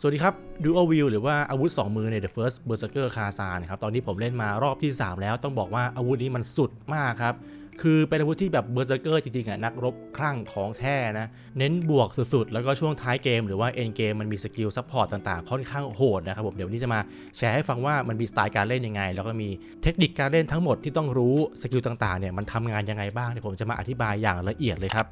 สวัสดีครับ Dual View หรือว่าอาวุธ 2 มือใน The First Berserker k a z a นะครับ ตอนนี้ผมเล่นมารอบที่ 3 แล้วต้องบอกว่าอาวุธนี้มันสุดมากครับ คือเป็นอาวุธที่แบบ Berserker จริงๆอะนักรบคลั่งของแท้นะ เน้นบวกสุดๆ แล้วก็ช่วงท้ายเกมหรือว่า end เกมมันมีสกิลซัพพอร์ตต่างๆ ค่อนข้างโหดนะครับผมเดี๋ยววนนี้จะมาแชร์ให้ฟังว่ามันมีสไตล์การเล่นยังไง แล้วก็มีเทคนิคการเล่นทั้งหมดที่ต้องรู้สกิลต่างๆเนี่ยมันทำงานยังไงบ้างเดี๋ยวผมจะมาอธิบายอย่างละเอียดเลยครับ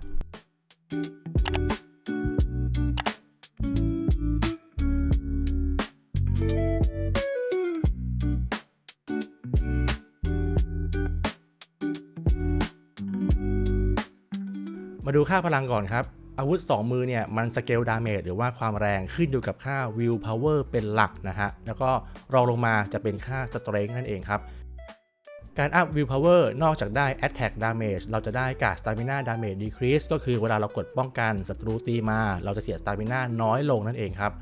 ดูค่าพลังก่อนครับ อาวุธ 2 มือเนี่ยมันสเกลดาเมจหรือว่าความแรงขึ้นอยู่กับค่า Will Power เป็นหลักนะฮะ แล้วก็รองลงมาจะเป็นค่า Strength นั่นเองครับ การอัพ Will Power นอกจากได้ Attack Damage เราจะได้การ Stamina Damage Decrease ก็คือเวลาเรากดป้องกันศัตรูตีมา เราจะเสีย Stamina น้อยลงนั่นเองครับ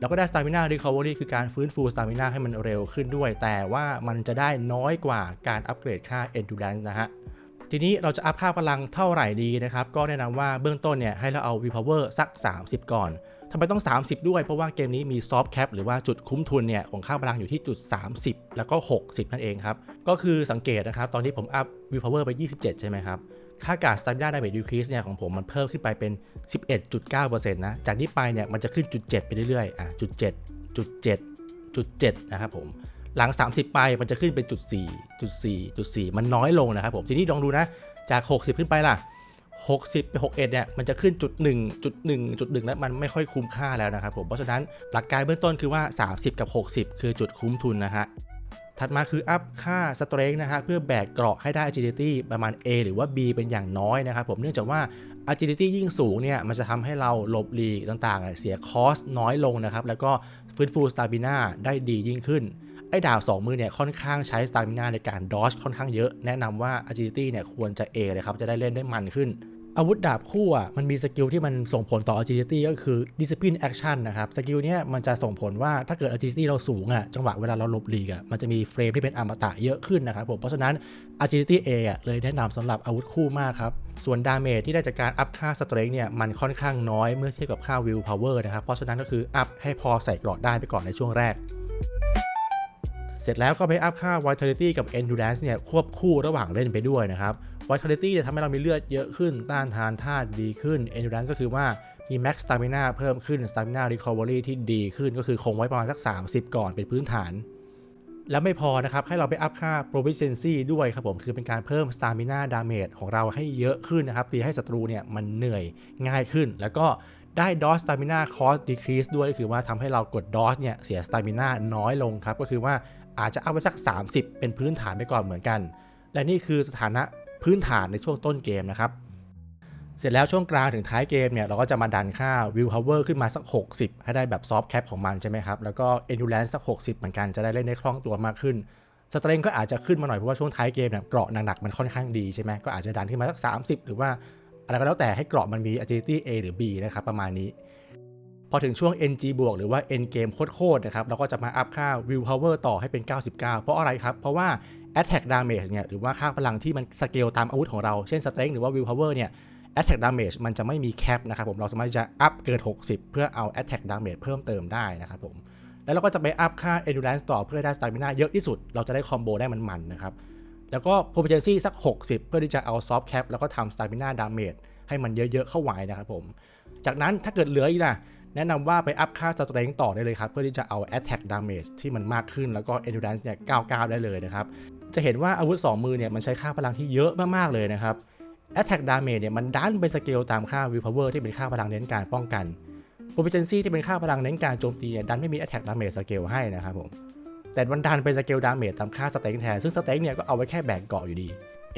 แล้วก็ได้ Stamina Recovery คือการฟื้นฟู Stamina ให้มันเร็วขึ้นด้วย แต่ว่ามันจะได้น้อยกว่าการอัปเกรดค่า Endurance นะฮะ ทีนี้เราจะอัพค่าพลังเท่าไหร่ดีนะครับ ก็แนะนำว่าเบื้องต้นเนี่ยให้เราเอา V Power สัก 30 ก่อนทำไมต้อง 30 ด้วย เพราะว่าเกมนี้มีซอฟ t ์แคปหรือว่าจุดคุ้มทุนเนี่ยของค่าพลังอยู่ที่จุด 30 แล้วก็ 60 นั่นเองครับ ก็คือสังเกตนะครับ ตอนนี้ผมอัพ V Power ไป 27 ใช่ไหมครับ ค่าการ Stamina Damage Decrease เนี่ยของผมมันเพิ่มขึ้นไปเป็น 11.9%นะ จากนี้ไปเนี่ยมันจะขึ้นจุด7ไปเรื่อยๆ อะจุด7จุด7จุด7นะครับผม หลัง 30 ไปมันจะขึ้นเป็นจุด4จุด4จุด4มันน้อยลงนะครับผมทีนี้ลองดูนะจาก 60 ขึ้นไปล่ะ 60ไป61เนี่ยมันจะขึ้นจุด1จุด1จุด1แล้วมันไม่ค่อยคุ้มค่าแล้วนะครับผมเพราะฉะนั้นหลักการเบื้องต้นคือว่า 30 กับ 60 คือจุดคุ้มทุนนะฮะถัดมาคืออัพค่า strength นะฮะเพื่อแบกเกราะให้ได้ agility ประมาณ A หรือว่า B เป็นอย่างน้อยนะครับผมเนื่องจากว่า agility ยิ่งสูงเนี่ยมันจะทำให้เราหลบหลีกต่างๆ เสียคอสน้อยลงนะครับแล้วก็ฟื้นฟู stamina ได้ดียิ่งขึ้น ไอ้ดาบ2มือเนี่ยค่อนข้างใช้ stamina ในการ dodge ค่อนข้างเยอะ แนะนำว่า agility เนี่ยควรจะ A เลยครับจะได้เล่นได้มันขึ้น อาวุธดาบคู่อะมันมีสกิลที่มันส่งผลต่อ agility ก็คือ discipline action นะครับสกิลเนี้ยมันจะส่งผลว่าถ้าเกิด agility เราสูงอะจังหวะเวลาเราหลบหลีกอะมันจะมีเฟรมที่เป็นอมตะเยอะขึ้นนะครับผมเพราะฉะนั้น agility A อะเลยแนะนำสำหรับอาวุธคู่มากครับส่วนดาเมจที่ได้จากการอัพค่า strength เนี่ยมันค่อนข้างน้อยเมื่อเทียบกับค่า will power นะครับเพราะฉะนั้นก็คืออัพให้พอใส่กราะได้ไปก่อนในช่วงแรก เสร็จแล้วก็ไปอัพค่า vitality กับ endurance เนี่ยควบคู่ระหว่างเล่นไปด้วยนะครับ vitality เนี่ยทำให้เรามีเลือดเยอะขึ้น ต้านทานธาตุดีขึ้น endurance ก็คือว่ามี max stamina เพิ่มขึ้น stamina recovery ที่ดีขึ้นก็คือคงไว้ประมาณสัก 30 ก่อนเป็นพื้นฐาน แล้วไม่พอนะครับ ให้เราไปอัพค่า proficiency ด้วยครับผมคือเป็นการเพิ่ม stamina damage ของเราให้เยอะขึ้นนะครับตีให้ศัตรูเนี่ยมันเหนื่อยง่ายขึ้น แล้วก็ได้ dodge stamina cost decrease ด้วยก็คือว่าทำให้เรากด dodge เนี่ยเสีย stamina น้อยลงครับ ก็คือว่า อาจจะเอาไปสัก 30 เป็นพื้นฐานไปก่อนเหมือนกัน และนี่คือสถานะพื้นฐานในช่วงต้นเกมนะครับ เสร็จแล้วช่วงกลางถึงท้ายเกมเนี่ยเราก็จะมาดันค่า will power ขึ้นมาสัก 60 ให้ได้แบบ soft cap ของมันใช่ไหมครับ แล้วก็ endurance สัก 60 เหมือนกันจะได้เล่นได้คล่องตัวมากขึ้น strength ก็อาจจะขึ้นมาหน่อยเพราะว่าช่วงท้ายเกมเนี่ยเกราะหนักๆมันค่อนข้างดีใช่ไหมก็อาจจะดันขึ้นมาสัก 30 หรือว่าอะไรก็แล้วแต่ให้เกราะมันมี agility A หรือ B นะครับประมาณนี้ พอถึงช่วง NG บวกหรือว่า N game โคตรๆนะครับเราก็จะมาอัพค่า Will Power ต่อให้เป็น 99 เพราะอะไรครับ เพราะว่า Attack Damage เนี่ยหรือว่าค่าพลังที่มันสเกลตามอาวุธของเรา เช่น Strength หรือว่า Will Power เนี่ย Attack Damage มันจะไม่มีแคปนะครับผมเราสามารถจะอัพเกิน 60 เพื่อเอา Attack Damage เพิ่มเติมได้นะครับผมแล้วเราก็จะไปอัพค่า Endurance ต่อเพื่อได้ Stamina เยอะที่สุด เราจะได้คอมโบได้มันๆนะครับแล้วก็ Proficiency สัก 60 เพื่อที่จะเอา Soft Cap แล้วก็ทำ Stamina Damage ให้มันเยอะๆเข้าไว้นะครับผมจากนั้นถ้าเกิดเหลืออีกนะ แนะนำว่าไปอัพค่า strength ต่อได้เลยครับ เพื่อที่จะเอา attack damage ที่มันมากขึ้นแล้วก็ endurance เนี่ย99 ได้เลยนะครับ จะเห็นว่าอาวุธ 2 มือเนี่ยมันใช้ค่าพลังที่เยอะมากๆเลยนะครับ attack damage เนี่ยมันดันไปสเกลตามค่า will power ที่เป็นค่าพลังเน้นการป้องกัน proficiency ที่เป็นค่าพลังเน้นการโจมตีเนี่ยดันไม่มี attack damage สเกลให้นะครับผมแต่มันดันไปสเกล damage ตามค่า strength แทนซึ่ง strength เนี่ยก็เอาไว้แค่แบกเกาะอยู่ดี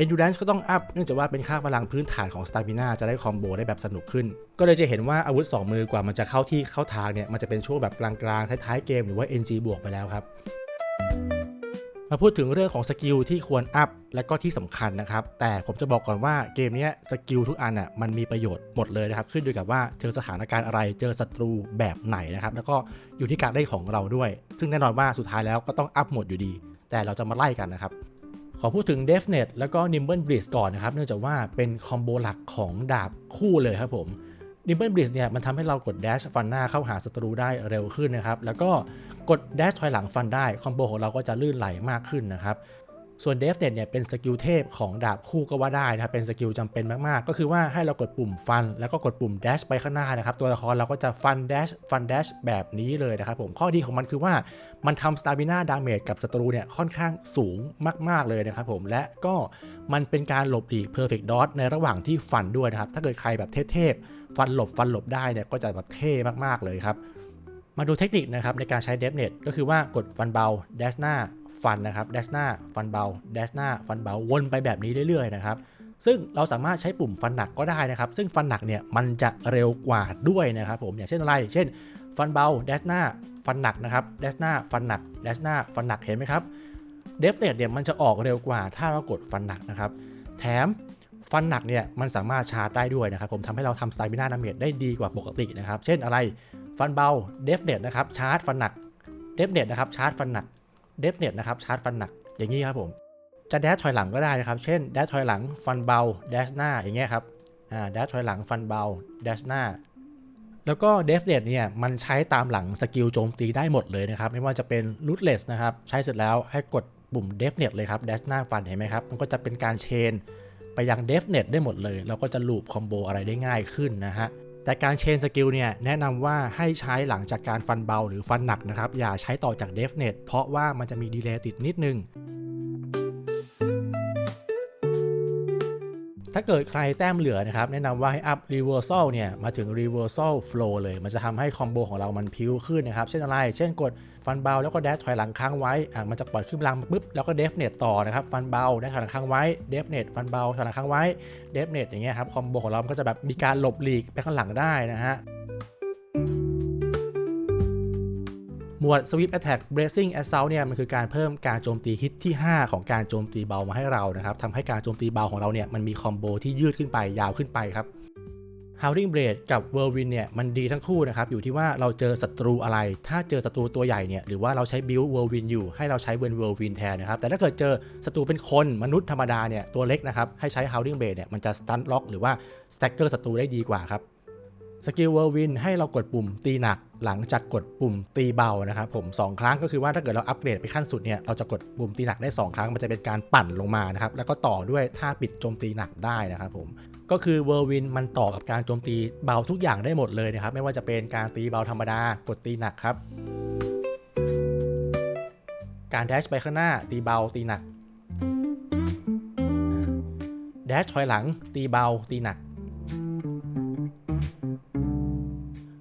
endurance ก็ต้องอัพเนื่องจากว่าเป็นค่าพลังพื้นฐานของ stamina จะได้คอมโบได้แบบสนุกขึ้น ก็เลยจะเห็นว่าอาวุธ 2 มือกว่ามันจะเข้าที่เข้าทางเนี่ยมันจะเป็นช่วงแบบกลางๆท้ายๆเกมหรือว่า NG บวกไปแล้วครับมาพูดถึงเรื่องของสกิลที่ควรอัพและก็ที่สำคัญนะครับ แต่ผมจะบอกก่อนว่าเกมนี้สกิลทุกอันอะมันมีประโยชน์หมดเลยนะครับ ขึ้นอยู่กับว่าเจอสถานการณ์อะไรเจอศัตรูแบบไหนนะครับ แล้วก็อยู่ที่การได้ของเราด้วย ซึ่งแน่นอนว่าสุดท้ายแล้วก็ต้องอัพหมดอยู่ดี แต่เราจะมาไล่กันนะครับ ขอพูดถึง d e f n e t แล้วก็ Nimble Breeze ก่อนนะครับ เนื่องจากว่าเป็นคอมโบหลักของดาบคู่เลยครับผม Nimble Blitz เนี่ยมันทำให้เรากด Dash ฟันหน้าเข้าหาศัตรูได้เร็วขึ้นนะครับ แล้วก็กด Dash ถอยหลังฟันได้ คอมโบของเราก็จะลื่นไหลมากขึ้นนะครับ ส่วน d e f n e t เนี่ยเป็นสกิลเทพของดาบคู่ก็ว่าได้นะครับเป็นสกิลจำเป็นมากๆ ก็คือว่าให้เรากดปุ่มฟัน แล้วก็กดปุ่ม dash ไปข้างหน้านะครับตัวละครเราก็จะฟัน dash ฟัน dash แบบนี้เลยนะครับผมข้อดีของมันคือว่ามันทำ stamina damage กับศัตรูเนี่ยค่อนข้างสูงมาก ๆเลยนะครับผมและก็มันเป็นการหลบหลีก perfect dodge ในระหว่างที่ฟันด้วยนะครับถ้าเกิดใครแบบเทพๆฟันหลบฟันหลบได้เนี่ยก็จะแบบเท่มากๆเลยครับมาดูเทคนิคนะครับในการใช้ d e f n e t ก็คือว่ากดฟันเบา dash หน้า ฟันนะครับ dash หน้า ฟันเบา dash หน้า ฟันเบา วนไปแบบนี้เรื่อยๆนะครับ ซึ่งเราสามารถใช้ปุ่มฟันหนักก็ได้นะครับ ซึ่งฟันหนักเนี่ยมันจะเร็วกว่าด้วยนะครับผมอย่างเช่นอะไร เช่น ฟันเบา dash หน้า ฟันหนักนะครับ dash หน้า ฟันหนัก dash หน้า ฟันหนัก เห็นไหมครับ เดฟเนตเนี่ยมันจะออกเร็วกว่า ถ้าเรากดฟันหนักนะครับ แถมฟันหนักเนี่ยมันสามารถชาร์จได้ด้วยนะครับผมทำให้เราทำสไตมิน่าดาเมจได้ดีกว่าปกตินะครับ เช่นอะไร ฟันเบา เดฟเนตนะครับ ชาร์จฟันหนัก เดฟเนตนะครับ ชาร์จฟันหนัก เดฟเน็ตนะครับชาร์จฟันหนักอย่างนี้ครับผม จะแดชถอยหลังก็ได้นะครับ เช่นแดชถอยหลังฟันเบาแดชหน้าอย่างเงี้ยครับอ่าแดชถอยหลังฟันเบาแดชหน้า แล้วก็เดฟเน็ตเนี่ยมันใช้ตามหลังสกิลโจมตีได้หมดเลยนะครับ ไม่ว่าจะเป็น Rootless นะครับใช้เสร็จแล้วให้กดปุ่ม d e f n e t เลยครับ dash หน้าฟันเห็นไหมครับมันก็จะเป็นการเชนไปยัง d e f n e t ได้หมดเลย เราก็จะลูปคอมโบอะไรได้ง่ายขึ้นนะฮะ แต่การเชนสกิลเนี่ยแนะนำว่าให้ใช้หลังจากการฟันเบาหรือฟันหนักนะครับ อย่าใช้ต่อจากเดฟเน็ตเพราะว่ามันจะมีดีเลย์ติดนิดนึง ถ้าเกิดใครแต้มเหลือนะครับ แนะนำว่าให้อัพ reversal เนี่ยมาถึง reversal flow เลย มันจะทำให้คอมโบของเรามันพิ้วขึ้นนะครับ เช่นอะไร เช่นกดฟันเบาแล้วก็แดชถอยหลังค้างไว้อะมันจะปล่อยขึ้นพลังปุ๊บแล้วก็เดฟเน็ตต่อนะครับ ฟันเบาแดชถอยหลังค้างไว้เดฟเน็ตฟันเบาถอยหลังค้างไว้เดฟเน็ตอย่างเงี้ยครับคอมโบของเรา ก็จะแบบมีการหลบหลีกไปข้างหลังได้นะฮะหม วด Sweep Attack Bracing Assault เนี่ยมันคือการเพิ่มการโจมตีฮิตที่ 5 ของการโจมตีเบามาให้เรานะครับทำให้การโจมตีเบาของเราเนี่ยมันมีคอมโบที่ยืดขึ้นไปยาวขึ้นไปครับ Howling Blade กับ Whirlwind เนี่ยมันดีทั้งคู่นะครับอยู่ที่ว่าเราเจอศัตรูอะไร ถ้าเจอศัตรูตัวใหญ่เนี่ยหรือว่าเราใช้บิล Whirlwind อยู่ให้เราใช้เวน Whirlwind แทนนะครับแต่ถ้าเกิดเจอศัตรูเป็นคนมนุษย์ธรรมดาเนี่ยตัวเล็กนะครับให้ใช้ Howling Blade เนี่ยมันจะ Stun Lock หรือว่า Stagger ศัตรูได้ดีกว่าครับ สกิล Whirlwind ให้เรากดปุ่มตีหนักหลังจากกดปุ่มตีเบานะครับผม 2 ครั้งก็คือว่าถ้าเกิดเราอัปเกรดไปขั้นสุดเนี่ยเราจะกดปุ่มตีหนักได้ 2 ครั้งมันจะเป็นการปั่นลงมานะครับแล้วก็ต่อด้วยท่าปิดโจมตีหนักได้นะครับผมก็คือเวอร์วินมันต่อกับการโจมตีเบาทุกอย่างได้หมดเลยนะครับไม่ว่าจะเป็นการตีเบาธรรมดากดตีหนักครับ การแดชไปข้างหน้าตีเบาตีหนักแดชถอยหลังตีเบาตีหนัก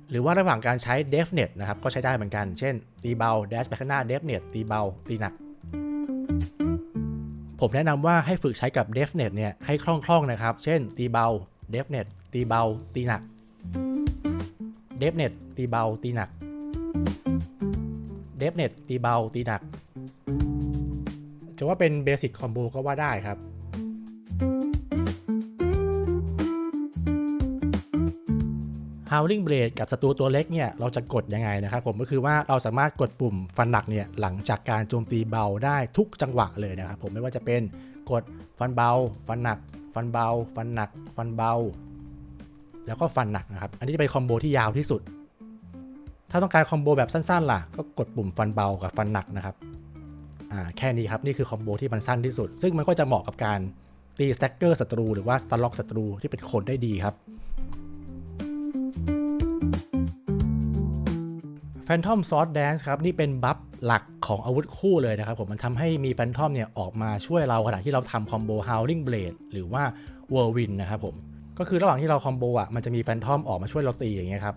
หรือว่าระหว่างการใช้ d e f n e t นะครับก็ใช้ได้เหมือนกัน เช่น ตีเบา dash ไปข้างหน้า d e f n e t ตีเบา ตีหนัก ผมแนะนำว่าให้ฝึกใช้กับ d e f n e t เนี่ยให้คล่องๆนะครับ เช่น ตีเบา d e f n e t ตีเบา ตีหนัก d e f n e t ตีเบา ตีหนัก d e f n e t ตีเบา ตีหนัก จะว่าเป็นเบสิกคอมโบก็ว่าได้ครับ Howling Blade กับศัตรูตัวเล็กเนี่ยเราจะกดยังไงนะครับผมก็คือว่าเราสามารถกดปุ่มฟันหนักเนี่ยหลังจากการโจมตีเบาได้ทุกจังหวะเลยนะครับผมไม่ว่าจะเป็นกดฟันเบา ฟันหนัก ฟันเบา ฟันหนัก ฟันเบา แล้วก็ฟันหนักนะครับอันนี้จะเป็นคอมโบที่ยาวที่สุด ถ้าต้องการคอมโบแบบสั้นๆล่ะก็กดปุ่มฟันเบากับฟันหนักนะครับอ่าแค่นี้ครับนี่คือคอมโบที่มันสั้นที่สุด ซึ่งมันก็จะเหมาะกับการตีสแต็กเกอร์ศัตรูหรือว่าสตันล็อกศัตรูที่เป็นคนได้ดีครับ Phantom Sword Dance ครับนี่เป็นบัฟหลักของอาวุธคู่เลยนะครับผมมันทำให้มี Phantom เนี่ยออกมาช่วยเราขณะที่เราทำคอมโบ Howling Blade หรือว่า Whirlwind นะครับผมก็คือระหว่างที่เราคอมโบอะมันจะมี Phantom ออกมาช่วยเราตีอย่างเงี้ยครับ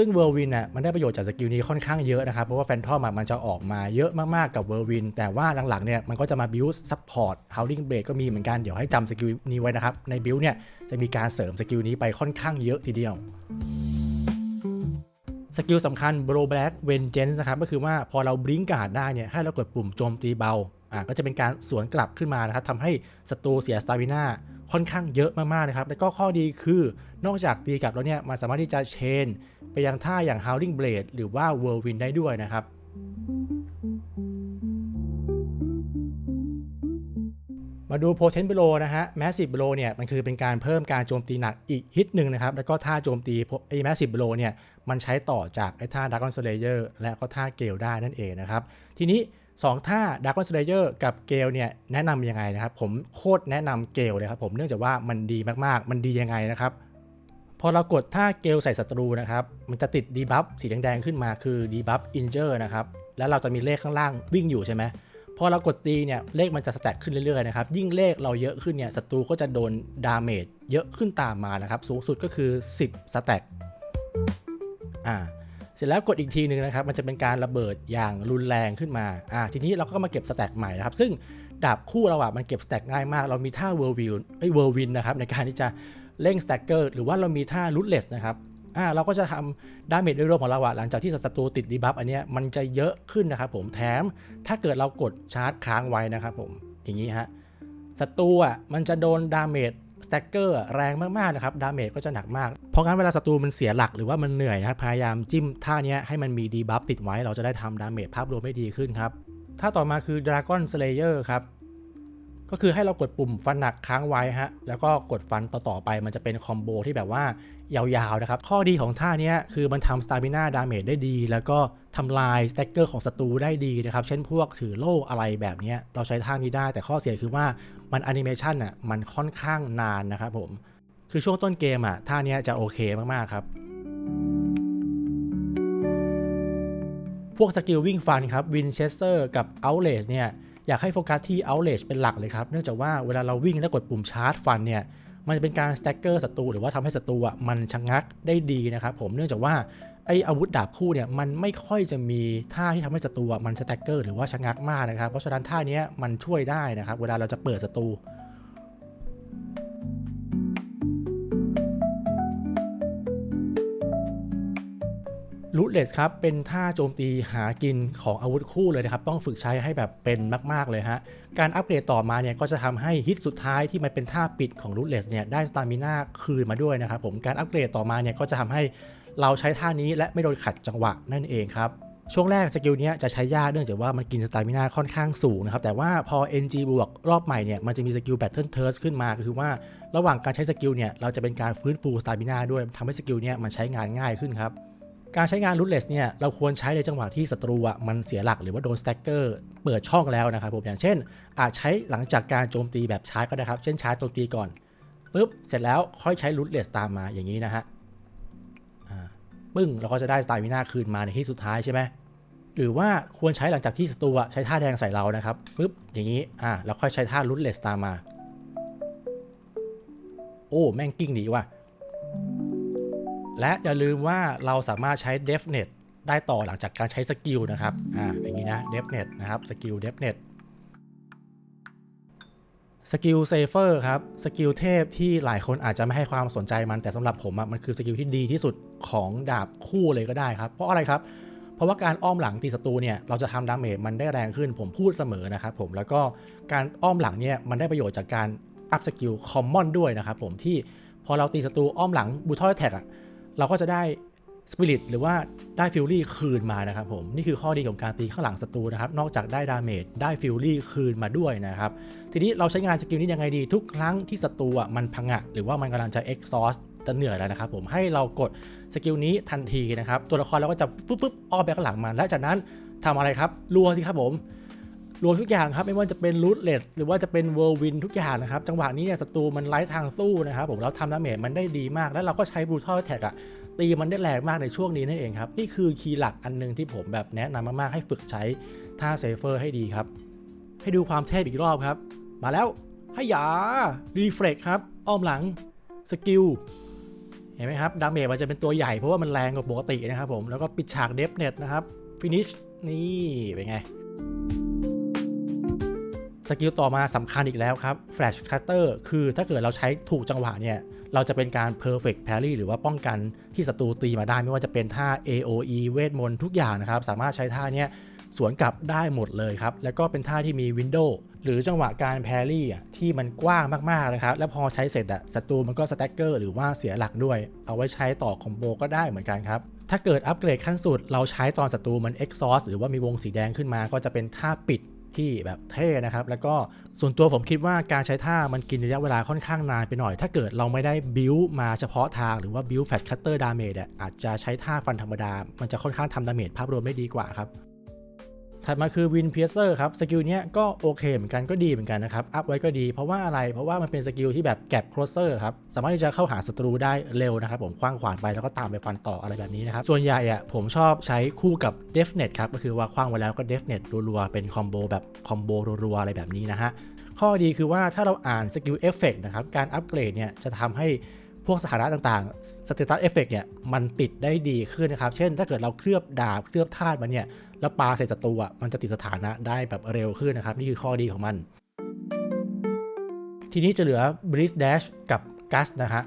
ซึ่ง Whirlwind อะมันได้ประโยชน์จากสกิลนี้ค่อนข้างเยอะนะครับ เพราะว่า Phantom อะมันจะออกมาเยอะมาก ๆ กับ Whirlwind แต่ว่าหลัง ๆ เนี่ยมันก็จะมา build support Howling Blade ก็มีเหมือนกัน เดี๋ยวให้จำสกิลนี้ไว้นะครับ ใน build เนี่ยจะมีการเสริมสกิลนี้ไปค่อนข้างเยอะทีเดียวสกิลสำคัญ Bro Black Vengeance นะครับก็คือว่าพอเราบลิงการ์ดได้เนี่ยให้เรากดปุ่มโจมตีเบาอะก็จะเป็นการสวนกลับขึ้นมานะครับทำให้ศัตรูเสียสตามิน่า ค่อนข้างเยอะมากๆนะครับ แล้วก็ข้อดีคือนอกจากตีกลับแล้วเนี่ยมันสามารถที่จะเชน ไปยังท่าอย่าง Howling Blade หรือว่า Whirlwind ได้ด้วยนะครับมาดู potent blow นะฮะ massive blow เนี่ยมันคือเป็นการเพิ่มการโจมตีหนักอีกฮิตหนึ่งนะครับ แล้วก็ท่าโจมตีไอ้ massive blow เนี่ยมันใช้ต่อจากไอ้ท่า dragon slayer และก็ท่าเกลได้นั่นเองนะครับ ทีนี้ 2 ท่า dragon slayer กับเกลเนี่ยแนะนำยังไงนะครับ ผมโคตรแนะนำเกลเลยครับผมเนื่องจากว่ามันดีมากๆ มันดียังไงนะครับ พอเรากดท่าเกลใส่ศัตรูนะครับ มันจะติดดีบัฟสีแดงๆขึ้นมาคือดีบัฟอินเจอร์นะครับ แล้วเราจะมีเลขข้างล่างวิ่งอยู่ใช่ไหมพอเรากดตีเนี่ยเลขมันจะสแต็กขึ้นเรื่อยๆนะครับยิ่งเลขเราเยอะขึ้นเนี่ยศัตรูก็จะโดนดาเมจเยอะขึ้นตามมานะครับสูงสุดก็คือ 10สแต็กอ่า เสร็จแล้วกดอีกทีหนึ่งนะครับ มันจะเป็นการระเบิดอย่างรุนแรงขึ้นมา อ่า ทีนี้เราก็มาเก็บสแต็กใหม่นะครับ ซึ่งดาบคู่เราอะมันเก็บสแต็กง่ายมาก เรามีท่าเวอร์วิวเอ้ยเวอร์วินนะครับในการที่จะเร่งสแต็กเกอร์หรือว่าเรามีท่าลุดเลสนะครับ อ่า เราก็จะทำดาเมจโดยรวมของเราอะหลังจากที่ศัตรูติดดีบัฟอันเนี้ยมันจะเยอะขึ้นนะครับผม แถมถ้าเกิดเรากดชาร์จค้างไว้นะครับผม อย่างนี้ฮะ ศัตรูอะมันจะโดนดาเมจ สแต็กเกอร์แรงมากๆนะครับ ดาเมจก็จะหนักมาก เพราะงั้นเวลาศัตรูมันเสียหลักหรือว่ามันเหนื่อยนะครับ พยายามจิ้มท่านี้ให้มันมีดีบัฟติดไว้ เราจะได้ทำดาเมจภาพรวมไม่ดีขึ้นครับ ท่าต่อมาคือ Dragon Slayer ครับ ก็คือให้เรากดปุ่มฟันหนักค้างไว้ฮะ แล้วก็กดฟันต่อๆไป มันจะเป็นคอมโบที่แบบว่ายาวๆนะครับ ข้อดีของท่านี้คือมันทำสตามิน่าดาเมจได้ดี แล้วก็ทำลายสแต็กเกอร์ของศัตรูได้ดีนะครับ เช่นพวกถือโล่อะไรแบบนี้ เราใช้ท่านี้ได้ แต่ข้อเสียคือว่า มันแอนิเมชันอะมันค่อนข้างนานนะครับผม คือช่วงต้นเกมอะท่าเนี้ยจะโอเคมากๆครับ พวกสกิลวิ่งฟันครับวินเชสเตอร์กับเอาเลสเนี่ยอยากให้โฟกัสที่ outrage เป็นหลักเลยครับ เนื่องจากว่าเวลาเราวิ่งแล้วกดปุ่มชาร์จฟันเนี่ยมันจะเป็นการ stacker ศัตรูหรือว่าทำให้ศัตรูอะมันชะงักได้ดีนะครับผมเนื่องจากว่า ไออาวุธดาบคู่เนี่ยมันไม่ค่อยจะมีท่าที่ทำให้ศัตรูอะมัน stacker หรือว่าชะงักมากนะครับ เพราะฉะนั้นท่านี้มันช่วยได้นะครับ เวลาเราจะเปิดศัตรูรูทเลสครับเป็นท่าโจมตีหากินของอาวุธคู่เลยนะครับ ต้องฝึกใช้ให้แบบเป็นมาก ๆ เลยฮะ การอัปเกรดต่อมาเนี่ยก็จะทำให้ฮิตสุดท้ายที่มันเป็นท่าปิดของรูทเลสเนี่ยได้สตามิน่าคืนมาด้วยนะครับผมการอัปเกรดต่อมาเนี่ยก็จะทำให้ เราใช้ท่านี้และไม่โดนขัดจังหวะนั่นเองครับช่วงแรกสกิลนี้จะใช้ยากเนื่องจากว่ามันกินสตามิน่าค่อนข้างสูงนะครับ แต่ว่าพอ NG บวกรอบใหม่เนี่ยมันจะมีสกิลแบทเทิลเทิร์สขึ้นมาก็คือว่าระหว่างการใช้สกิลเนี่ยเราจะเป็นการฟื้นฟูสตามิน่าด้วยทำให้สกิลเนี้ยมันใช้งานง่ายขึ้นครับ การใช้งานรูทเลสเนี่ยเราควรใช้ในจังหวะที่ศัตรูอะมันเสียหลักหรือว่าโดนสแต็กเกอร์เปิดช่องแล้วนะครับผมอย่างเช่น อาจใช้หลังจากการโจมตีแบบชาร์จก็ได้ครับเช่นชาร์จโจมตีก่อนปุ๊บเสร็จแล้วค่อยใช้รูทเลสตามมาอย่างนี้นะฮะ ปึ้งเราก็จะได้สไตล์วินาคืนมาในที่สุดท้ายใช่ไหมหรือว่าควรใช้หลังจากที่ศัตรูใช้ท่าแดงใส่เรานะครับปุ๊บอย่างนี้อ่าแล้วค่อยใช้ท่ารูทเลสตามมา โอ้แม่งกิ้งหนีว่ะและอย่าลืมว่าเราสามารถใช้ d e f net ได้ต่อหลังจากการใช้สกิลนะครับอ่าอย่างนี้นะ d e f net นะครับสกิล d e f net สกิลเซเฟอร์ครับสกิลเทพที่หลายคนอาจจะไม่ให้ความสนใจมันแต่สำหรับผมอะมันคือสกิลที่ดีที่สุดของดาบคู่เลยก็ได้ครับ เพราะอะไรครับ เพราะว่าการอ้อมหลังตีศัตรูเนี่ยเราจะทำดาเมจมันได้แรงขึ้นผมพูดเสมอนะครับผมแล้วก็การอ้อมหลังเนี่ยมันได้ประโยชน์จากการอัพสกิลคอมมอนด้วยนะครับผมที่พอเราตีศัตรูอ้อมหลังบูทอยแท็กอะเราก็จะได้ สปิริตหรือว่าได้ฟิลลี่คืนมานะครับผมนี่คือข้อดีของการตีข้างหลังศัตรูนะครับนอกจากได้ดาเมจได้ฟิลลี่คืนมาด้วยนะครับทีนี้เราใช้งานสกิลนี้ยังไงดีทุกครั้งที่ศัตรูอะมันพังอะหรือว่ามันกำลังจะ exhaust จะเหนื่อยแล้วนะครับผมให้เรากดสกิลนี้ทันทีนะครับตัวละครเราก็จะฟึบฟึบอ้อมไปข้างหลังมันและจากนั้นทำอะไรครับรัวสิครับผมรวมทุกอย่างครับไม่ว่าจะเป็นรูทเลสหรือว่าจะเป็นเวิร์วินทุกอย่างนะครับ จังหวะนี้เนี่ยศัตรูมันไร้ทางสู้นะครับผมแล้วทำดาเมจมันได้ดีมาก แล้วเราก็ใช้บรูทัลแท็กอะ ตีมันได้แรงมากในช่วงนี้นั่นเองครับ นี่คือคีย์หลักอันหนึงที่ผมแบบแนะนำมากๆให้ฝึกใช้ท่าเซฟเฟอร์ให้ดีครับ ให้ดูความเทพอีกรอบครับ มาแล้วให้ยารีเฟล็กครับ อ้อมหลังสกิลเห็นไหมครับดาเมจมันจะเป็นตัวใหญ่เพราะว่ามันแรงกว่าปกตินะครับผมแล้วก็ปิดฉากเดฟเน็ตนะครับฟินิชนี่เป็นไงสกิลต่อมาสำคัญอีกแล้วครับ Flash Cutter คือถ้าเกิดเราใช้ถูกจังหวะเนี่ย เราจะเป็นการ Perfect Parry หรือว่าป้องกันที่ศัตรูตีมาได้ไม่ว่าจะเป็นท่า AOE เวทมนต์ทุกอย่างนะครับ สามารถใช้ท่านี้สวนกลับได้หมดเลยครับ แล้วก็เป็นท่าที่มี Window หรือจังหวะการ Parry อ่ที่มันกว้างมากๆนะครับ แล้วพอใช้เสร็จอะศัตรูมันก็ Stacker หรือว่าเสียหลักด้วย เอาไว้ใช้ต่อคอมโบก็ได้เหมือนกันครับ ถ้าเกิดอัปเกรดขั้นสุด เราใช้ตอนศัตรูมัน exhaust หรือว่ามีวงสีแดงขึ้นมาก็จะเป็นท่าปิด ที่แบบเท่นะครับ แล้วก็ส่วนตัวผมคิดว่าการใช้ท่ามันกินระยะเวลาค่อนข้างนานไปหน่อย ถ้าเกิดเราไม่ได้บิวมาเฉพาะทางหรือว่าบิวแฟชคัตเตอร์ดาเมจอาจจะใช้ท่าฟันธรรมดา มันจะค่อนข้างทำดาเมจภาพรวมได้ดีกว่าครับ ถัดมาคือวินเพียเซอร์ครับสกิลเนี้ยก็โอเคเหมือนกันก็ดีเหมือนกันนะครับ อัพไว้ก็ดีเพราะว่าอะไรเพราะว่ามันเป็นสกิลที่แบบแก็บโครเซอร์ครับสามารถที่จะเข้าหาศัตรูได้เร็วนะครับผมคว้างขวานไปแล้วก็ตามไปฟันต่ออะไรแบบนี้นะครับ ส่วนใหญ่อะผมชอบใช้คู่กับ d e f n e t ครับก็คือว่าคว้างไว้แล้วก็ d e f n e t รัวๆเป็นคอมโบแบบคอมโบรัวๆอะไรแบบนี้นะฮะข้อดีคือว่าถ้าเราอ่านสกิลเอฟเฟกนะครับการอัปเกรดเนี่ยจะทำให้ พวกสถานะต่างๆสเตตัสเอฟเฟกเนี่ยมันติดได้ดีขึ้นนะครับ เช่น ถ้าเกิดเราเคลือบดาบเคลือบธาตุมันเนี่ยแล้วปาใส่ศัตรูอะมันจะติดสถานะได้แบบเร็วขึ้นนะครับ นี่คือข้อดีของมัน ทีนี้จะเหลือ Breeze Dash กับ Gus นะฮะ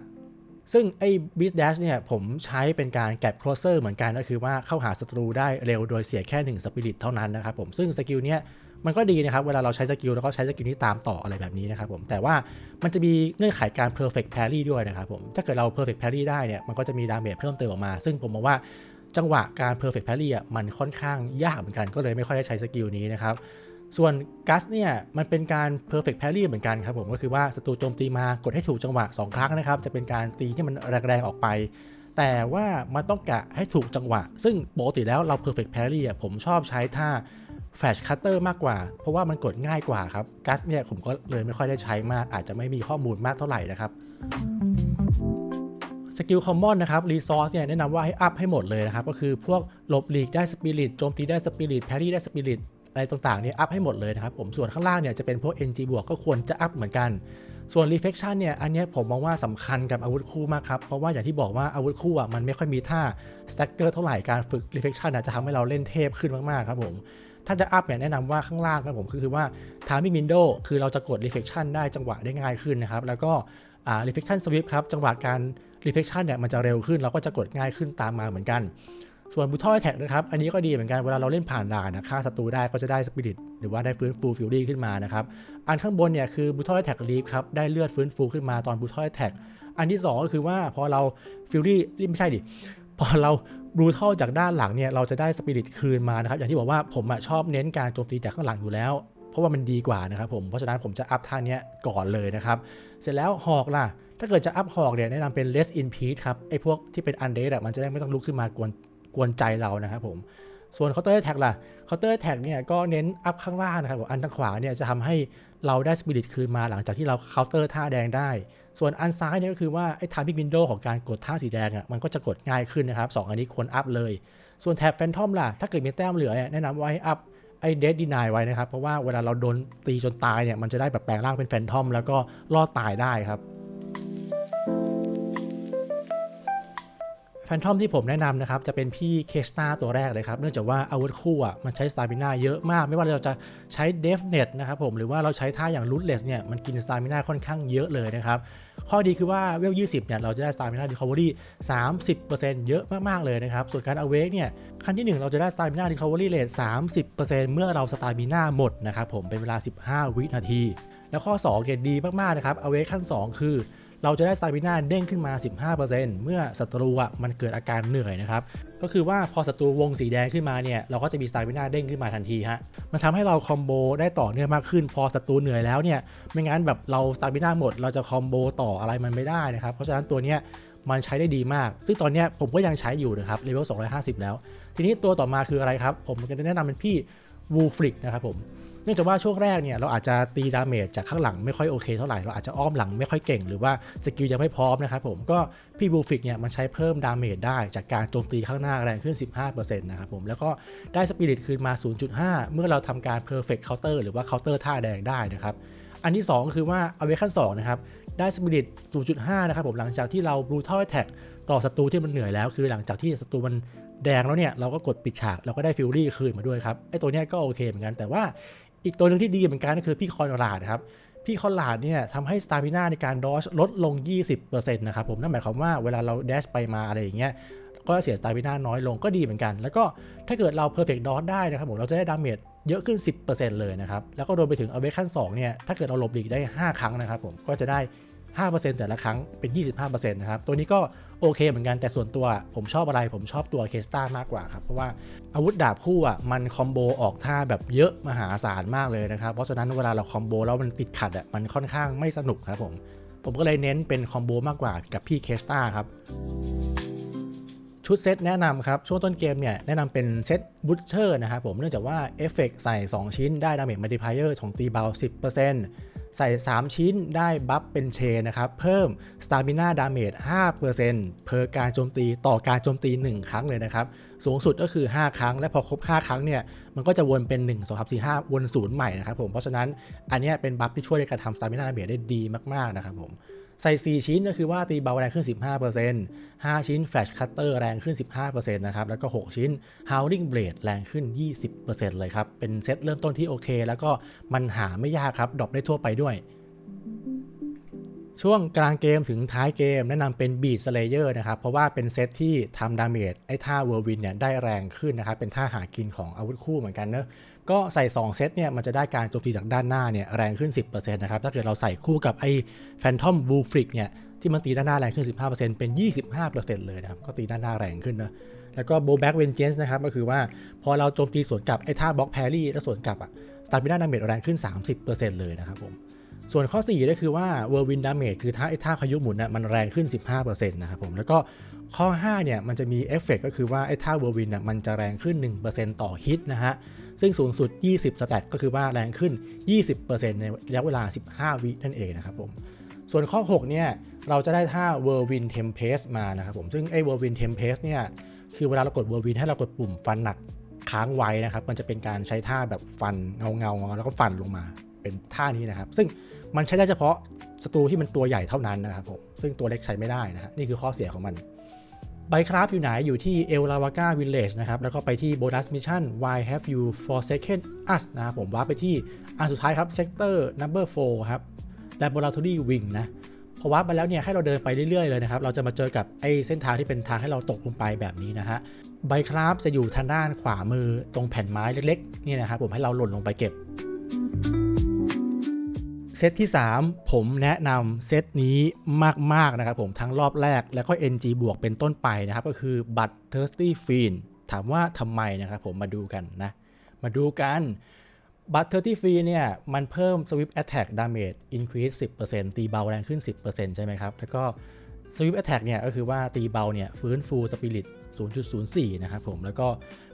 ซึ่งไอ้ Breeze Dash เนี่ยผมใช้เป็นการแก็บ Closer เหมือนกันก็คือว่าเข้าหาศัตรูได้เร็วโดยเสียแค่1 Spirit เท่านั้นนะครับผมซึ่งสกิลเนี้ย มันก็ดีนะครับ เวลาเราใช้สกิลแล้วก็ใช้สกิลนี้ตามต่ออะไรแบบนี้นะครับผม แต่ว่ามันจะมีเงื่อนไขการ perfect parry ด้วยนะครับผม ถ้าเกิดเรา perfect parry ได้เนี่ย มันก็จะมีดาเมจเพิ่มเติมออกมา ซึ่งผมมองว่าจังหวะการ perfect parry อะ มันค่อนข้างยากเหมือนกัน ก็เลยไม่ค่อยได้ใช้สกิลนี้นะครับ ส่วนกัสเนี่ย มันเป็นการ perfect parry เหมือนกันครับผม ก็คือว่าศัตรูโจมตีมากดให้ถูกจังหวะ 2 ครั้งนะครับ จะเป็นการตีที่มันแรงๆออกไปแต่ว่ามันต้องกะให้ถูกจังหวะ ซึ่งปกติแล้วเรา perfect parry อะผมชอบใช้ท่า flash cutter มากกว่า เพราะว่ามันกดง่ายกว่าครับกัสเนี่ยผมก็เลยไม่ค่อยได้ใช้มาก อาจจะไม่มีข้อมูลมากเท่าไหร่นะครับสกิลคอมมอนนะครับรีซอสเนี่ยแนะนำว่าให้อัพให้หมดเลยนะครับ ก็คือพวกหลบหลีกได้สปิริตโจมตีได้สปิริตแพรี่ได้สปิริตอะไรต่างๆเนี่ยอัพให้หมดเลยนะครับผมส่วนข้างล่างเนี่ยจะเป็นพวก NG บวกก็ควรจะอัพเหมือนกัน ส่วน reflection เนี่ยอันนี้ผมมองว่าสำคัญกับอาวุธคู่มากครับ เพราะว่าอย่างที่บอกว่าอาวุธคู่อะมันไม่ค่อยมีท่า stacker เท่าไหร่การฝึก reflection อะจะทำให้เราเล่นเทพขึ้นมากๆครับผม ถ้าจะอัพเนี่ยแนะนำว่าข้างล่างครับผมคือว่า timing window คือเราจะกด reflection ได้จังหวะได้ง่ายขึ้นนะครับ แล้วก็ reflection sweep ครับ จังหวะการ reflection เนี่ยมันจะเร็วขึ้น เราก็จะกดง่ายขึ้นตามมาเหมือนกัน ส่วนบูทอยแท็กนะครับ อันนี้ก็ดีเหมือนกัน เวลาเราเล่นผ่านด่านนะฆ่าศัตรูได้ก็จะได้สปิริตหรือว่าได้ฟื้นฟูฟิลลี่ขึ้นมานะครับ อันข้างบนเนี่ยคือบูทอยแท็กลีฟครับ ได้เลือดฟื้นฟูขึ้นมาตอนบูทอยแท็กอันที่ 2 ก็คือว่าพอเราฟิลลี่ไม่ใช่ดิพอเรา บรูทัลจากด้านหลังเนี่ยเราจะได้สปิริตคืนมานะครับอย่างที่บอกว่าผมอะชอบเน้นการโจมตีจากข้างหลังอยู่แล้ว เพราะว่ามันดีกว่านะครับผมเพราะฉะนั้นผมจะอัพท่านี้ก่อนเลยนะครับ เสร็จแล้วหอกล่ะ ถ้าเกิดจะอัพหอกเนี่ยแนะนำเป็น less in peace ครับไอ้พวกที่เป็น undead มันจะได้ไม่ต้องลุกขึ้นมากวนกวนใจเรานะครับผมส่วน counter attack ล่ะ counter attack เนี่ยก็เน้นอัพข้างล่างนะครับผมอันทางขวาเนี่ยจะทำให้ เราได้สปิริตคืนมาหลังจากที่เราคาลเตอร์ท่าแดงได้ ส่วนอันซ้ายเนี่ยก็คือว่าไอ้ timing window ของการกดท่าสีแดงอะมันก็จะกดง่ายขึ้นนะครับสองอันนี้ควรอัพเลย ส่วนแท็บแฟนทอมล่ะ ถ้าเกิดมีแต้มเหลือเนี่ยแนะนำว่าให้อัพไอ้เดดดีนายไว้นะครับ เพราะว่าเวลาเราโดนตีจนตายเนี่ยมันจะได้แบบแปลงร่างเป็นแฟนทอมแล้วก็รอดตายได้ครับ แฟนทอมที่ผมแนะนำนะครับ จะเป็นพี่เคสตาตัวแรกเลยครับ เนื่องจากว่าอาวุธคู่อะมันใช้สตามิน่าเยอะมาก ไม่ว่าเราจะใช้เดฟเน็ตนะครับผมหรือว่าเราใช้ท่าอย่างรูทเลสเนี่ยมันกินสตามิน่าค่อนข้างเยอะเลยนะครับ ข้อดีคือว่าเวล 20 เนี่ย เราจะได้สตามิน่าดีคอ v วอรี่30%เยอะมาก ๆ เลยนะครับ ส่วนการอเวกเนี่ยขั้นที่ 1 เราจะได้สตามิน่าดีคอ v วอรี่เลท30%เมื่อเราสตามิน่าหมดนะครับผมเป็นเวลา 15 วินาที แล้วข้อ2เนี่ยดีมากๆนะครับอเวกขั้น 2 คือ เราจะได้สตามินาเด้งขึ้นมา 15%เมื่อศัตรูอะมันเกิดอาการเหนื่อยนะครับก็คือว่าพอศัตรูวงสีแดงขึ้นมาเนี่ยเราก็จะมีสตามินาเด้งขึ้นมาทันทีฮะมันทำให้เราคอมโบได้ต่อเนื่องมากขึ้น พอศัตรูเหนื่อยแล้วเนี่ยไม่งั้นแบบเราสตามินาหมด เราจะคอมโบต่ออะไรมันไม่ได้นะครับเพราะฉะนั้นตัวเนี้ยมันใช้ได้ดีมาก ซึ่งตอนเนี้ยผมก็ยังใช้อยู่นะครับเลเวล250 แล้ว ทีนี้ตัวต่อมาคืออะไรครับ ผมก็จะแนะนำเป็นพี่วูฟริกนะครับผม เนื่องจากว่าช่วงแรกเนี่ยเราอาจจะตีดาเมจจากข้างหลังไม่ค่อยโอเคเท่าไหร่เราอาจจะอ้อมหลังไม่ค่อยเก่งหรือว่าสกิลยังไม่พร้อมนะครับผมก็พี่บูฟิกเนี่ยมันใช้เพิ่มดาเมจได้จากการโจมตีข้างหน้าแรงขึ้น 15%นะครับผมแล้วก็ได้สปิริตคืนมา 0.5 เมื่อเราทำการ perfect counter หรือว่า counter ท่าแดงได้นะครับอันที่2คือว่าเอาไว้ขั้น2นะครับได้สปิริต 0.5 นะครับผมหลังจากที่เรา brutal attack ต่อศัตรูที่มันเหนื่อยแล้ว คือหลังจากที่ศัตรูมันแดงแล้วเนี่ยเราก็กดปิดฉากเราก็ได้ฟิลลี่คืนมาด้วยครับไอตัวเนี้ยก็โอเคเหมือนกันแต่ว่า อีกตัวหนึ่งที่ดีเหมือนกันก็คือพี่คอนราดครับพี่คอนราดเนี่ยทำให้สตามิน่าในการดอชลดลง 20%นะครับผมนั่นหมายความว่าเวลาเราเดชไปมาอะไรอย่างเงี้ยก็เสียสตามิน่าน้อยลงก็ดีเหมือนกัน แล้วก็ถ้าเกิดเราเพอร์เฟกต์ดอชได้นะครับผมเราจะได้ดาเมจเยอะขึ้น 10%เลยนะครับ แล้วก็รวมไปถึงอเวขั้น2เนี่ย ถ้าเกิดเราหลบหลีกได้ 5 ครั้งนะครับผม ก็จะได้ 5%แต่ละครั้งเป็น 25%นะครับ ตัวนี้ก็ โอเคเหมือนกันแต่ส่วนตัวผมชอบอะไรผมชอบตัวเคสต้ามากกว่าครับ เพราะว่าอาวุธดาบคู่อะมันคอมโบออกท่าแบบเยอะมหาศาลมากเลยนะครับเพราะฉะนั้นเวลาเราคอมโบแล้วมันติดขัดอะมันค่อนข้างไม่สนุกครับผม ผมก็เลยเน้นเป็นคอมโบมากกว่ากับพี่เคสต้าครับชุดเซตแนะนำครับ ช่วงต้นเกมเนี่ย แนะนำเป็นเซตบูชเชอร์นะครับผมเนื่องจากว่าเอฟเฟกใส่ 2 ชิ้นได้ดาเมจมัลติพายเออร์ของตีเบา 10% ใส่ 3 ชิ้นได้บัฟเป็นเชนนะครับ เพิ่มสตามิน่าดาเมจ5%เพอการโจมตีต่อการโจมตี 1 ครั้งเลยนะครับ สูงสุดก็คือ 5 ครั้ง และพอครบ 5 ครั้งเนี่ย มันก็จะวนเป็น 1 2 3 4 5 วนศูนย์ใหม่นะครับผม เพราะฉะนั้นอันนี้เป็นบัฟที่ช่วยในการทำสตามิน่าดาเมจได้ดีมาก ๆ นะครับผม ใส่ 4 ชิ้นก็คือว่าตีเบาแรงขึ้น 15% 5 ชิ้น Flash Cutter แรงขึ้น 15%นะครับ แล้วก็ 6 ชิ้น Howling Blade แรงขึ้น 20%เลยครับ เป็นเซตเริ่มต้นที่โอเค แล้วก็มันหาไม่ยากครับ ดรอปได้ทั่วไปด้วยช่วงกลางเกมถึงท้ายเกมแนะนำเป็น Beat Slayer นะครับ เพราะว่าเป็นเซตที่ทำดาเมจไอ้ท่า Whirlwind เนี่ยได้แรงขึ้นนะครับ เป็นท่าหากินของอาวุธคู่เหมือนกันเนอะ ก็ใส่ 2 เซตเนี่ยมันจะได้การโจมตีจากด้านหน้าเนี่ยแรงขึ้น 10%นะครับ ถ้าเกิดเราใส่คู่กับไอ้ Phantom w o l f r i c เนี่ยที่มันตีด้านหน้าแรงขึ้น 15%เป็น 25%เลยนะครับ ก็ตีด้านหน้าแรงขึ้นนะแล้วก็ Bowback Vengeance นะครับ ก็คือว่าพอเราโจมตีสวนกลับไอ้ท่าบล็อกแพรี่แล้วสวนกลับอะสตาร์บิน่าดาเมจแรงขึ้น 30%เลยนะครับผมส่วนข้อ 4 ก็คือว่า Whirlwind Damage คือท่าไอ้ท่าพายุหมุนน่ะมันแรงขึ้น 15%นะครับผมแล้วก็ข้อ 5 เนี่ยมันจะมีเอฟเฟกก็คือว่าไอ้ท่า Whirlwind น่ะมันจะแรงขึ้น 1%ต่อฮิตนะฮะ ซึ่งสูงสุด 20 สแตทก็คือว่าแรงขึ้น 20%ในระยะเวลา 15 วินั่นเองนะครับผม ส่วนข้อ 6 เนี่ย เราจะได้ท่า Whirlwind Tempest มานะครับผม ซึ่งไอ้ Whirlwind Tempest เนี่ย คือเวลาเรากด Whirlwind ให้เรากดปุ่มฟันหนักค้างไว้นะครับ มันจะเป็นการใช้ท่าแบบฟันเงาเงาแล้วก็ฟันลงมา เป็นท่านี้นะครับ ซึ่งมันใช้ได้เฉพาะศัตรูที่มันตัวใหญ่เท่านั้นนะครับผม ซึ่งตัวเล็กใช้ไม่ได้นะฮะ นี่คือข้อเสียของมัน ไบคราฟอยู่ไหนอยู่ที่เอลลาวา a าวิลเลจนะครับ แล้วก็ไปที่โบนัสมิชชั่น Why have you forsaken us นะครับผมว่าไปที่อันสุดท้ายครับ Sector number 4 ครับ Laboratory Wing นะพอวับมาแล้วเนี่ยให้เราเดินไปเรื่อยๆเลยนะครับ เราจะมาเจอกับไอ้เส้นทางที่เป็นทางให้เราตกลงไปแบบนี้นะฮะไบคราฟจะอยู่ทางด้านขวามือตรงแผ่นไม้เล็กๆนี่นะครับผมให้เราหล่นลงไปเก็บ เซตที่ 3 ผมแนะนำเซตนี้มาก ๆ นะครับผมทั้งรอบแรกแล้วก็ NG บวกเป็นต้นไปนะครับ ก็คือบัตร Thirsty Fiend ถามว่าทำไมนะครับผมมาดูกันนะ มาดูกันบัต Thirsty Fiend เนี่ย มันเพิ่ม Swift Attack Damage Increase 10%ตีเบาแรงขึ้น 10%ใช่ไหมครับ แล้วก็ Swift Attack เนี่ย ก็คือว่าตีเบาเนี่ย ฟื้นฟูสปิริต 0.04 นะครับผม แล้วก็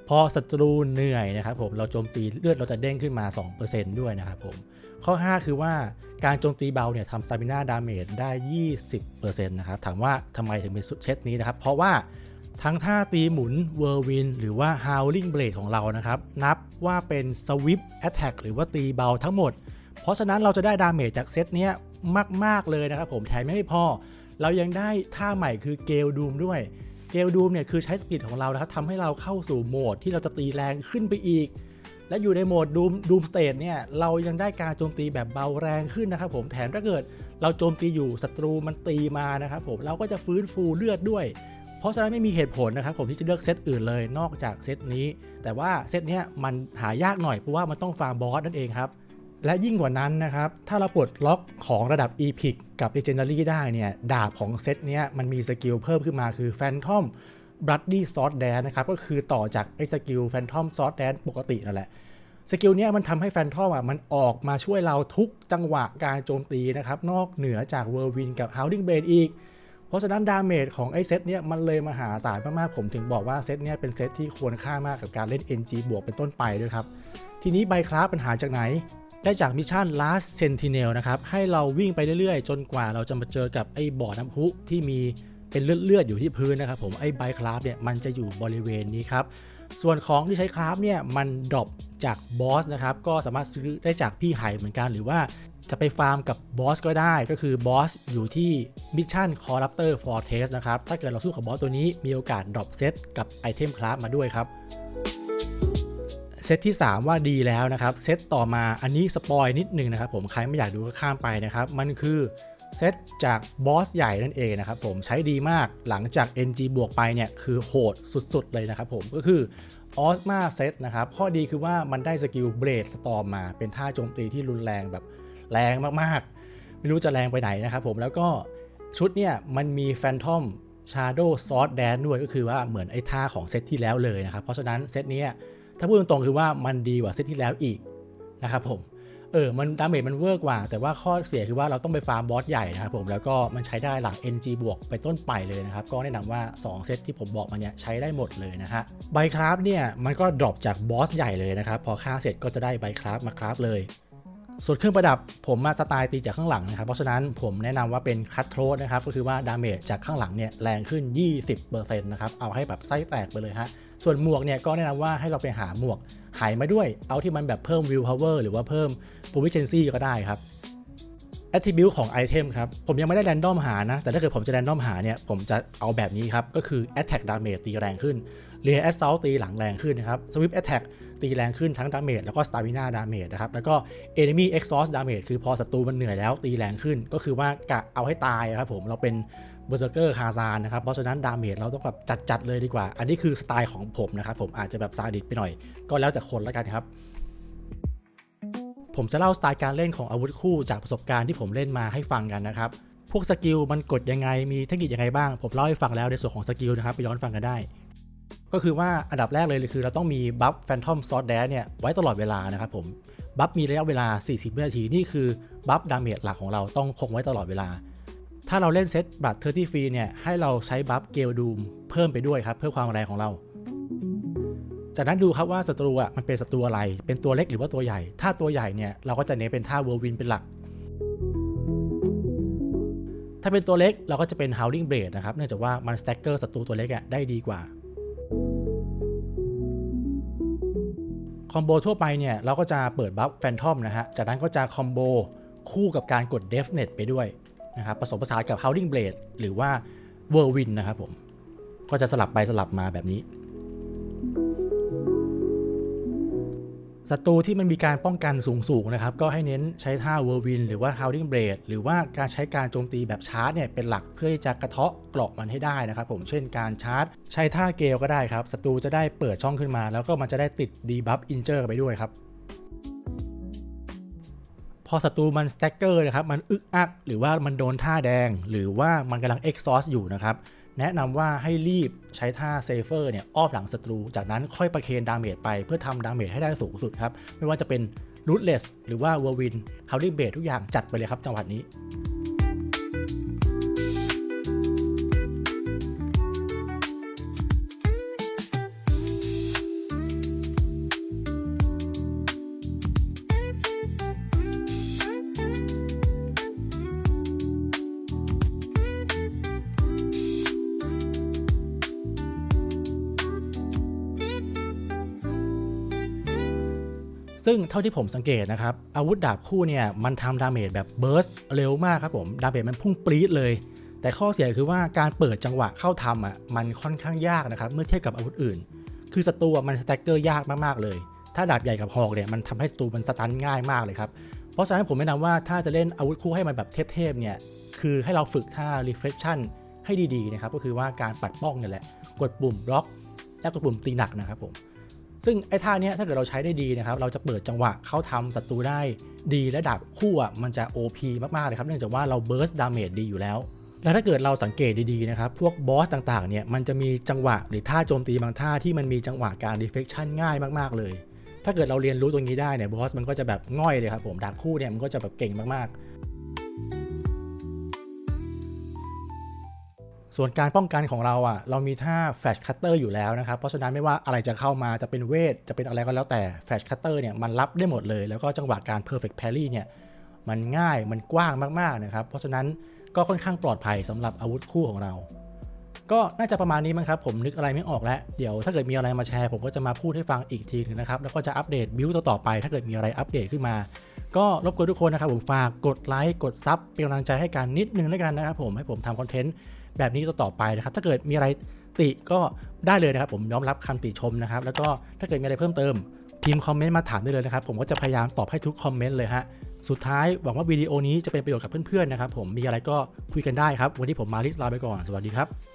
พอศัตรูเหนื่อยนะครับผม เราโจมตีเลือดเราจะเด้งขึ้นมา 2%ด้วยนะครับผม ข้อ 5 คือว่าการโจมตีเบาเนี่ยทำ Stamina Damage ได้ 20%นะครับถามว่าทำไมถึงเป็นเซตนี้นะครับ เพราะว่าทั้งท่าตีหมุน Whirlwind หรือว่า Howling Blade ของเรานะครับ นับว่าเป็น Swift Attack หรือว่าตีเบาทั้งหมด เพราะฉะนั้นเราจะได้ดาเมจจากเซตเนี้ยมาก ๆ เลยนะครับผมแถมไม่พอ เรายังได้ท่าใหม่คือเกลดูมด้วยเกลดูมเนี่ยคือใช้สปีดของเรานะครับทำให้เราเข้าสู่โหมดที่เราจะตีแรงขึ้นไปอีก และอยู่ในโหมดดูมดูมสเตทเนี่ยเรายังได้การโจมตีแบบเบาแรงขึ้นนะครับผมแถมถ้าเกิดเราโจมตีอยู่ศัตรูมันตีมานะครับผมเราก็จะฟื้นฟูเลือดด้วย เพราะฉะนั้นไม่มีเหตุผลนะครับผมที่จะเลือกเซตอื่นเลยนอกจากเซตนี้ แต่ว่าเซตเนี้ยมันหายากหน่อยเพราะว่ามันต้องฟาร์มบอสนั่นเองครับและยิ่งกว่านั้นนะครับ ถ้าเราปลดล็อกของระดับ Epic กับ Legendary ได้เนี่ย ดาบของเซตเนี้ยมันมีสกิลเพิ่มขึ้นมาคือ Phantom Bloody Sword Dance นะครับ ก็คือต่อจากไอ้สกิล Phantom Sword Dance ปกตินั่นแหละ สกิลนี้มันทำให้แฟนทอมอะมันออกมาช่วยเราทุกจังหวะการโจมตีนะครับ นอกเหนือจากเวอร์วินกับ Howling Blade อีก เพราะฉะนั้นดาเมจของไอ้เซตเนี้ยมันเลยมหาศาลมากๆ ผมถึงบอกว่าเซตเนี้ยเป็นเซตที่ควรค่ามากกับการเล่น NG บวกเป็นต้นไปด้วยครับ ทีนี้ใบคราฟปัญหาจากไหนได้จากมิชชั่น Last Sentinel นะครับ ให้เราวิ่งไปเรื่อยๆ จนกว่าเราจะมาเจอกับไอ้บ่อน้ำพุที่มี เป็นเลือดๆอยู่ที่พื้นนะครับผมไอ้ใบคราฟเนี่ยมันจะอยู่บริเวณนี้ครับส่วนของที่ใช้คราฟเนี่ยมันดรอปจากบอสนะครับก็สามารถซื้อได้จากพี่ไห่เหมือนกัน หรือว่าจะไปฟาร์มกับบอสก็ได้ก็คือบอสอยู่ที่มิชชั่น Corruptor Fortress นะครับถ้าเกิดเราสู้กับบอสตัวนี้มีโอกาสดรอปเซตกับไอเทมคราฟมาด้วยครับเซตที่ 3 ว่าดีแล้วนะครับ เซตต่อมาอันนี้สปอยนิดนึงนะครับผมใครไม่อยากดูก็ข้ามไปนะครับ มันคือ เซตจากบอสใหญ่นั่นเองนะครับผมใช้ดีมากหลังจาก NG บวกไปเนี่ยคือโหดสุดๆเลยนะครับผมก็คือออสมาเซตนะครับ ข้อดีคือว่ามันได้สกิลเบรดสตอมมา เป็นท่าโจมตีที่รุนแรงแบบแรงมากๆ ไม่รู้จะแรงไปไหนนะครับผมแล้วก็ชุดเนี่ยมันมีแฟนทอม Shadow Sword Dance ด้วยก็คือว่าเหมือนไอ้ท่าของเซตที่แล้วเลยนะครับ เพราะฉะนั้นเซตนี้ถ้าพูดตรงๆคือว่ามันดีกว่าเซตที่แล้วอีกนะครับผม ออมันดาเมจมันเวอร์กว่า แต่ว่าข้อเสียคือว่าเราต้องไปฟาร์มบอสใหญ่นะครับผมแล้วก็มันใช้ได้หลัง NG บวกไปต้นไปเลยนะครับ ก็แนะนำว่า 2 เซตที่ผมบอกมาเนี่ยใช้ได้หมดเลยนะฮะใบคราฟเนี่ยมันก็ดรอปจากบอสใหญ่เลยนะครับพอฆ่าเสร็จก็จะได้ใบคราฟมาคราฟเลยส่วนเครื่องประดับผมมาสไตล์ตีจากข้างหลังนะครับ เพราะฉะนั้นผมแนะนำว่าเป็นคัตโทรนะครับ ก็คือว่าดาเมจจากข้างหลังเนี่ยแรงขึ้น 20%นะครับ เอาให้แบบไส้แตกไปเลยฮะ ส่วนหมวกเนี่ยก็แนะนำว่าให้เราไปหาหมวกหายมาด้วย เอาที่มันแบบเพิ่ม will power หรือว่าเพิ่ม proficiency ก็ได้ครับ attribute ของไอเทมครับ ผมยังไม่ได้ random หานะ แต่ถ้าเกิดผมจะ random หาเนี่ย ผมจะเอาแบบนี้ครับ ก็คือ attack damage ตีแรงขึ้น rear assault ตีหลังแรงขึ้นนะครับ swift attack ตีแรงขึ้นทั้ง damage แล้วก็ stamina damage นะครับ แล้วก็ enemy exhaust damage คือพอศัตรูมันเหนื่อยแล้วตีแรงขึ้น ก็คือว่ากะเอาให้ตายครับผม เราเป็น berserker คาซานนะครับ เพราะฉะนั้น damage เราต้องแบบจัดๆเลยดีกว่า อันนี้คือสไตล์ของผมนะครับ ผมอาจจะแบบซาดิสไปหน่อย ก็แล้วแต่คนล้วกันครับ ผมจะเล่าสไตล์การเล่นของอาวุธคู่จากประสบการณ์ที่ผมเล่นมาให้ฟังกันนะครับ พวกสกิลมันกดยังไง มีเทคนิคยังไงบ้าง ผมเล่าให้ฟังแล้วในส่วนของสกิลนะครับ ไปย้อนฟังกันได้ ก็คือว่าอันดับแรกเลยคือเราต้องมีบัฟแฟนทอมซอ d แดนเนี่ยไว้ตลอดเวลานะครับผม บัฟมีระยะเวลา 40 วินาที นี่คือบัฟดาเมจหลักของเราต้องคงไว้ตลอดเวลา ถ้าเราเล่นเซตบัตเทอร์ที่ฟรีเนี่ยให้เราใช้บัฟเกลดูมเพิ่มไปด้วยครับเพื่อความแรงของเรา จากนั้นดูครับว่าศัตรูอะมันเป็นศัตรูอะไร เป็นตัวเล็กหรือว่าตัวใหญ่ ถ้าตัวใหญ่เนี่ยเราก็จะเน้นเป็นท่าเวอร์วินเป็นหลัก ถ้าเป็นตัวเล็กเราก็จะเป็น Howling Blade นะครับเนื่องจากว่ามันสแต็กเกอร์ศัตรูตัวเล็กอะได้ดีกว่าคอมโบทั่วไปเนี่ยเราก็จะเปิดบัฟแฟนทอมนะฮะจากนั้นก็จะคอมโบคู่กับการกด Death Net ไปด้วย นะครับผสมผสานกับ Howling Blade หรือว่า Whirlwind นะครับผมก็จะสลับไปสลับมาแบบนี้ศัตรูที่มันมีการป้องกันสูงๆนะครับ ก็ให้เน้นใช้ท่าเวอร์วินหรือว่า Howling Blade หรือว่าการใช้การโจมตีแบบชาร์จเนี่ยเป็นหลักเพื่อที่จะกระเทาะเกราะมันให้ได้นะครับ ผมเช่นการชาร์จ ใช้ท่าเกลก็ได้ครับศัตรูจะได้เปิดช่องขึ้นมา แล้วก็มันจะได้ติดดีบัฟอินเจอร์ไปด้วยครับ พอศัตรูมันสแต็กเกอร์นะครับมันอึกอักหรือว่ามันโดนท่าแดง หรือว่ามันกำลังเอ็กซอสอยู่นะครับแนะนำว่าให้รีบใช้ท่าเซฟเฟอร์เนี่ยอ้อมหลังศัตรู จากนั้นค่อยประเคนดาเมจไปเพื่อทำดาเมจให้ได้สูงสุดครับ ไม่ว่าจะเป็นรูทเลสหรือว่าเวอร์วินฮาวลิเบททุกอย่างจัดไปเลยครับจังหวะนี้ ซึ่งเท่าที่ผมสังเกตนะครับ อาวุธดาบคู่เนี่ย มันทำดาเมจแบบเบิร์สเร็วมากครับผม ดาเมจมันพุ่งปรี๊ดเลย แต่ข้อเสียคือว่าการเปิดจังหวะเข้าทำอะมันค่อนข้างยากนะครับ เมื่อเทียบกับอาวุธอื่น คือศัตรูอะมันสแต็กเกอร์ยากมาก ๆ เลย ถ้าดาบใหญ่กับหอกเนี่ยมันทำให้ศัตรูมันสตันง่ายมากเลยครับเพราะฉะนั้นผมแนะนำว่าถ้าจะเล่นอาวุธคู่ให้มันแบบเทพๆเนี่ยคือให้เราฝึกท่า reflection ให้ดีๆนะครับก็คือว่าการปัดป้องเนี่ยแหละกดปุ่มบล็อก แล้วกดปุ่มตีหนักนะครับผม ซึ่งไอ้ท่าเนี้ยถ้าเกิดเราใช้ได้ดีนะครับเราจะเปิดจังหวะเข้าทำศัตรูได้ดีและดาบคู่อะมันจะ OP มากๆเลยครับเนื่องจากว่าเราเบิร์สดาเมจดีอยู่แล้ว แล้วถ้าเกิดเราสังเกตดีๆนะครับพวกบอสต่างๆเนี่ยมันจะมีจังหวะหรือท่าโจมตีบางท่าที่มันมีจังหวะการ deflection ง่ายมากๆเลย ถ้าเกิดเราเรียนรู้ตรงนี้ได้เนี่ยบอสมันก็จะแบบง่อยเลยครับผมดาบคู่เนี่ยมันก็จะแบบเก่งมากๆ ส่วนการป้องกันของเราอะเรามีท่า Flash Cutter อยู่แล้วนะครับ เพราะฉะนั้นไม่ว่าอะไรจะเข้ามาจะเป็นเวท จะเป็นอะไรก็แล้วแต่ Flash Cutter เนี่ยมันรับได้หมดเลย แล้วก็จังหวะการ Perfect Parry เนี่ยมันง่ายมันกว้างมากๆนะครับ เพราะฉะนั้นก็ค่อนข้างปลอดภัยสำหรับอาวุธคู่ของเรา ก็น่าจะประมาณนี้มั้งครับ ผมนึกอะไรไม่ออกแล้ว เดี๋ยวถ้าเกิดมีอะไรมาแชร์ ผมก็จะมาพูดให้ฟังอีกทีหนึงนะครับ แล้วก็จะอัปเดตบิวต่อๆไป ถ้าเกิดมีอะไรอัปเดตขึ้นมา ก็รบกวนทุกคนนะครับผมฝากกดไลค์กดซับเป็นกำลังใจให้กันนิดนึงแล้วกันนะครับผมให้ผมทำคอนเทนต์ แบบนี้ต่อไปนะครับ ถ้าเกิดมีอะไรติก็ได้เลยนะครับ ผมยอมรับคำติชมนะครับ แล้วก็ถ้าเกิดมีอะไรเพิ่มเติมพิมพ์คอมเมนต์มาถามได้เลยนะครับ ผมก็จะพยายามตอบให้ทุกคอมเมนต์เลยฮะสุดท้ายหวังว่าวิดีโอนี้จะเป็นประโยชน์กับเพื่อนๆนะครับ ผมมีอะไรก็คุยกันได้ครับ วันนี้ผมมาลิสลาไปก่อน สวัสดีครับ